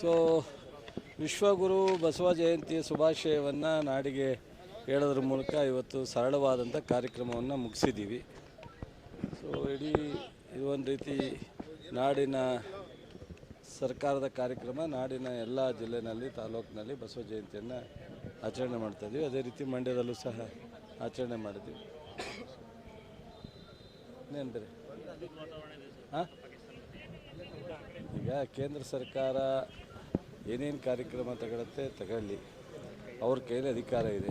So ವಿಶ್ವಗುರು ಬಸವ ಜಯಂತಿಯ ಶುಭಾಶಯವನ್ನು ನಾಡಿಗೆ ಹೇಳೋದ್ರ ಮೂಲಕ ಇವತ್ತು ಸರಳವಾದಂಥ ಕಾರ್ಯಕ್ರಮವನ್ನು ಮುಗಿಸಿದ್ದೀವಿ. ಸೊ ಇಡೀ ಇದು ಒಂದು ರೀತಿ ನಾಡಿನ ಸರ್ಕಾರದ ಕಾರ್ಯಕ್ರಮ, ನಾಡಿನ ಎಲ್ಲ ಜಿಲ್ಲೆನಲ್ಲಿ, ತಾಲೂಕಿನಲ್ಲಿ ಬಸವ ಜಯಂತಿಯನ್ನು ಆಚರಣೆ ಮಾಡ್ತಾ ಇದ್ದೀವಿ ಅದೇ ರೀತಿ ಮಂಡ್ಯದಲ್ಲೂ ಸಹ ಆಚರಣೆ ಮಾಡಿದ್ವಿ ಬೇರೆ? ಹಾಂ ಈಗ ಕೇಂದ್ರ ಸರ್ಕಾರ ಏನೇನು ಕಾರ್ಯಕ್ರಮ ತಗೊಳತ್ತೆ ತಗೊಳ್ಳಿ. ಅವ್ರ ಕೈಯಲ್ಲಿ ಅಧಿಕಾರ ಇದೆ.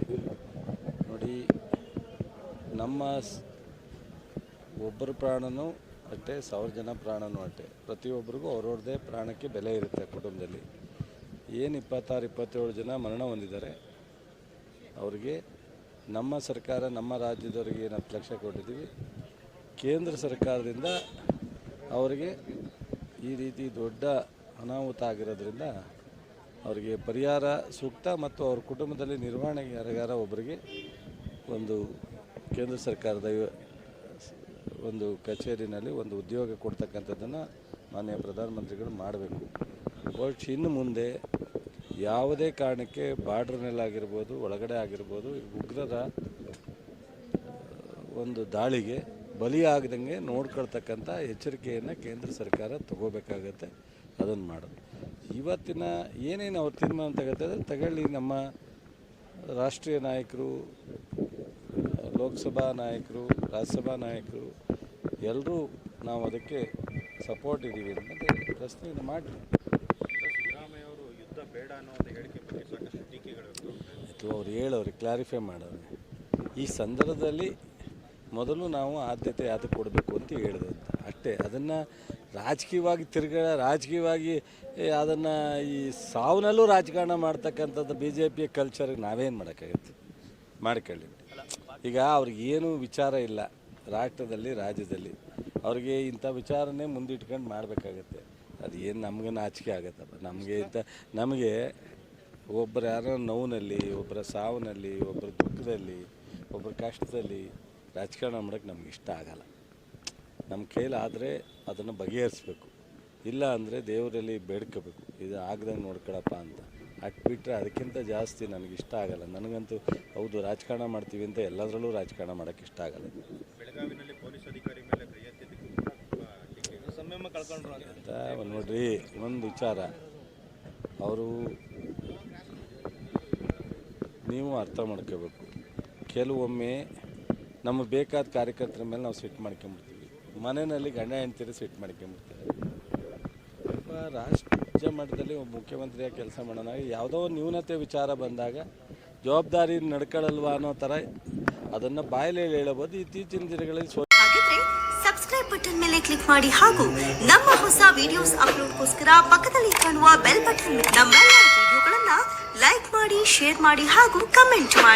ನೋಡಿ, ನಮ್ಮ ಒಬ್ಬರ ಪ್ರಾಣನೂ ಅಷ್ಟೇ ಸಾವಿರ ಜನ ಪ್ರಾಣನೂ ಅಷ್ಟೇ ಪ್ರತಿಯೊಬ್ಬರಿಗೂ ಅವ್ರವ್ರದ್ದೇ ಪ್ರಾಣಕ್ಕೆ ಬೆಲೆ ಇರುತ್ತೆ ಕುಟುಂಬದಲ್ಲಿ. ಏನು ಇಪ್ಪತ್ತಾರು, ಇಪ್ಪತ್ತೇಳು ಜನ ಮರಣ ಹೊಂದಿದ್ದಾರೆ, ಅವರಿಗೆ ನಮ್ಮ ಸರ್ಕಾರ, ನಮ್ಮ ರಾಜ್ಯದವರಿಗೆ ಏನು ಹತ್ತು ಲಕ್ಷ ಕೊಟ್ಟಿದ್ದೀವಿ. ಕೇಂದ್ರ ಸರ್ಕಾರದಿಂದ ಅವರಿಗೆ ಈ ರೀತಿ ದೊಡ್ಡ ಅನಾಹುತ ಆಗಿರೋದ್ರಿಂದ ಅವರಿಗೆ ಪರಿಹಾರ ಸೂಕ್ತ ಮತ್ತು ಅವ್ರ ಕುಟುಂಬದಲ್ಲಿ ನಿರ್ವಹಣೆ ಯಾರಿಗಾರ ಒಬ್ಬರಿಗೆ ಒಂದು ಕೇಂದ್ರ ಸರ್ಕಾರದ ಒಂದು ಕಚೇರಿನಲ್ಲಿ ಒಂದು ಉದ್ಯೋಗ ಕೊಡ್ತಕ್ಕಂಥದ್ದನ್ನು ಮಾನ್ಯ ಪ್ರಧಾನಮಂತ್ರಿಗಳು ಮಾಡಬೇಕು. ಬಟ್ ಇನ್ನು ಮುಂದೆ ಯಾವುದೇ ಕಾರಣಕ್ಕೆ ಬಾರ್ಡ್ರ್ನಲ್ಲಾಗಿರ್ಬೋದು ಒಳಗಡೆ ಆಗಿರ್ಬೋದು ಉಗ್ರರ ಒಂದು ದಾಳಿಗೆ ಬಲಿಯಾಗದಂಗೆ ನೋಡ್ಕೊಳ್ತಕ್ಕಂಥ ಎಚ್ಚರಿಕೆಯನ್ನು ಕೇಂದ್ರ ಸರ್ಕಾರ ತಗೋಬೇಕಾಗತ್ತೆ ಅದನ್ನು ಮಾಡೋದು. ಇವತ್ತಿನ ಏನೇನು ಅವ್ರು ತೀರ್ಮಾನ ತಗೋತಾರೆ ತಗೊಳ್ಳಿ ನಮ್ಮ ರಾಷ್ಟ್ರೀಯ ನಾಯಕರು ಲೋಕಸಭಾ ನಾಯಕರು ರಾಜ್ಯಸಭಾ ನಾಯಕರು ಎಲ್ಲರೂ ನಾವು ಅದಕ್ಕೆ ಸಪೋರ್ಟ್ ಇದ್ದೀವಿ ಅಂತ ಪ್ರಶ್ನೆಯನ್ನು ಮಾಡಿ ಸಿದ್ದರಾಮಯ್ಯವರು ಯುದ್ಧ ಬೇಡ ಅನ್ನೋ ಒಂದು ಹೇಳಿಕೆ ಬಗ್ಗೆ ಸಾಕಷ್ಟು ಟೀಕೆಗಳು ಅವ್ರು ಹೇಳೋರು ಕ್ಲಾರಿಫೈ ಮಾಡೋರು. ಈ ಸಂದರ್ಭದಲ್ಲಿ ಮೊದಲು ನಾವು ಆದ್ಯತೆ ಅದು ಕೊಡಬೇಕು ಅಂತ ಹೇಳಿದೆ ಅಷ್ಟೇ, ಅದನ್ನು ರಾಜಕೀಯವಾಗಿ ತಿರುಗಾ, ರಾಜಕೀಯವಾಗಿ ಅದನ್ನು ಈ ಸಾವನಲ್ಲೂ ರಾಜಕಾರಣ ಮಾಡ್ತಕ್ಕಂಥದ್ದು ಬಿ ಜೆ ಪಿ ಕಲ್ಚರ್ಗೆ ನಾವೇನು ಮಾಡೋಕ್ಕಾಗತ್ತೆ? ಮಾಡ್ಕೊಳ್ಳಿ. ಈಗ ಅವ್ರಿಗೆ ಏನೂ ವಿಚಾರ ಇಲ್ಲ, ರಾಷ್ಟ್ರದಲ್ಲಿ, ರಾಜ್ಯದಲ್ಲಿ, ಅವ್ರಿಗೆ ಇಂಥ ವಿಚಾರನೇ ಮುಂದಿಟ್ಕೊಂಡು ಮಾಡಬೇಕಾಗತ್ತೆ. ಅದು ಏನು ನಮ್ಗೆ ನಾಚಿಕೆ ಆಗತ್ತಪ್ಪ. ನಮಗೆ ಇಂಥ, ನಮಗೆ ಒಬ್ಬರು ಯಾರೋ ನೋವಿನಲ್ಲಿ ಒಬ್ಬರ ಸಾವಿನಲ್ಲಿ ಒಬ್ಬರ ದುಃಖದಲ್ಲಿ ಒಬ್ಬರ ಕಷ್ಟದಲ್ಲಿ ರಾಜಕಾರಣ ಮಾಡೋಕ್ಕೆ ನಮ್ಗೆ ಇಷ್ಟ ಆಗಲ್ಲ. ನಮ್ಮ ಕೈಲಾದರೆ ಅದನ್ನು ಬಗೆಹರಿಸ್ಬೇಕು. ಇಲ್ಲ ಅಂದರೆ ದೇವರಲ್ಲಿ ಬೇಡ್ಕೋಬೇಕು. ಇದು ಆಗ್ದಂಗೆ ನೋಡ್ಕೊಳಪ್ಪ ಅಂತ. ಅಟ್ ಬಿಟ್ಟರೆ ಅದಕ್ಕಿಂತ ಜಾಸ್ತಿ ನನಗೆ ಇಷ್ಟ ಆಗಲ್ಲ. ನನಗಂತೂ ಹೌದು ರಾಜಕಾರಣ ಮಾಡ್ತೀವಿ ಅಂತ ಎಲ್ಲದರಲ್ಲೂ ರಾಜಕಾರಣ ಮಾಡೋಕ್ಕೆ ಇಷ್ಟ ಆಗಲ್ಲ. ಬೆಳಗಾವಿನಲ್ಲಿ ಪೊಲೀಸ್ ಅಧಿಕಾರಿ ಮೇಲೆ ಕೈ ಎತ್ತಿದ್ದಕ್ಕೂ ಕೂಡ ತುಂಬ ಕಳ್ಕೊಂಡ್ರು ಅಂತ. ಅಂತ ಒಂದ್ ನೋಡ್ರಿ ಒಂದು ವಿಚಾರ. ಅವರು ನೀವು ಅರ್ಥ ಮಾಡ್ಕೋಬೇಕು. ಕೆಲವೊಮ್ಮೆ ನಮಗೆ ಬೇಕಾದ ಕಾರ್ಯಕರ್ತರ ಮೇಲೆ ನಾವು ಸೆಟ್ ಮಾಡ್ಕೊಂಬಿಡ್ತೀವಿ. ಮನೆಯಲ್ಲಿ ಗಂಡ ಹೆಂಡ್ತಿರು ಸೆಟ್ ಮಾಡ್ಕೊಂಬಿಡ್ತೀವಿ ಒಬ್ಬ ರಾಜ್ಯ ಮಟ್ಟದಲ್ಲಿ ಒಬ್ಬ ಮುಖ್ಯಮಂತ್ರಿಯಾಗಿ ಕೆಲಸ ಮಾಡೋಣ, ಯಾವುದೋ ನ್ಯೂನತೆ ವಿಚಾರ ಬಂದಾಗ ಜವಾಬ್ದಾರಿ ನಡ್ಕೊಳ್ಳಲ್ವಾ ಅನ್ನೋ ಥರ ಅದನ್ನು ಬಾಯಲ್ಲಿ ಹೇಳಬಹುದು. ಇತ್ತೀಚಿನ ದಿನಗಳಲ್ಲಿ ಸಬ್ಸ್ಕ್ರೈಬ್ ಬಟನ್ ಮೇಲೆ ಕ್ಲಿಕ್ ಮಾಡಿ ಹಾಗೂ ನಮ್ಮ ಹೊಸ ವಿಡಿಯೋಸ್ ಅಪ್ಲೋಡ್ಗೋಸ್ಕರ ಪಕ್ಕದಲ್ಲಿ ಕಾಣುವ ಬೆಲ್ ಬಟನ್ ನಮ್ಮೆಲ್ಲ ವಿಡಿಯೋಗಳನ್ನು ಲೈಕ್ ಮಾಡಿ ಶೇರ್ ಮಾಡಿ ಹಾಗೂ ಕಮೆಂಟ್ ಮಾಡಿ.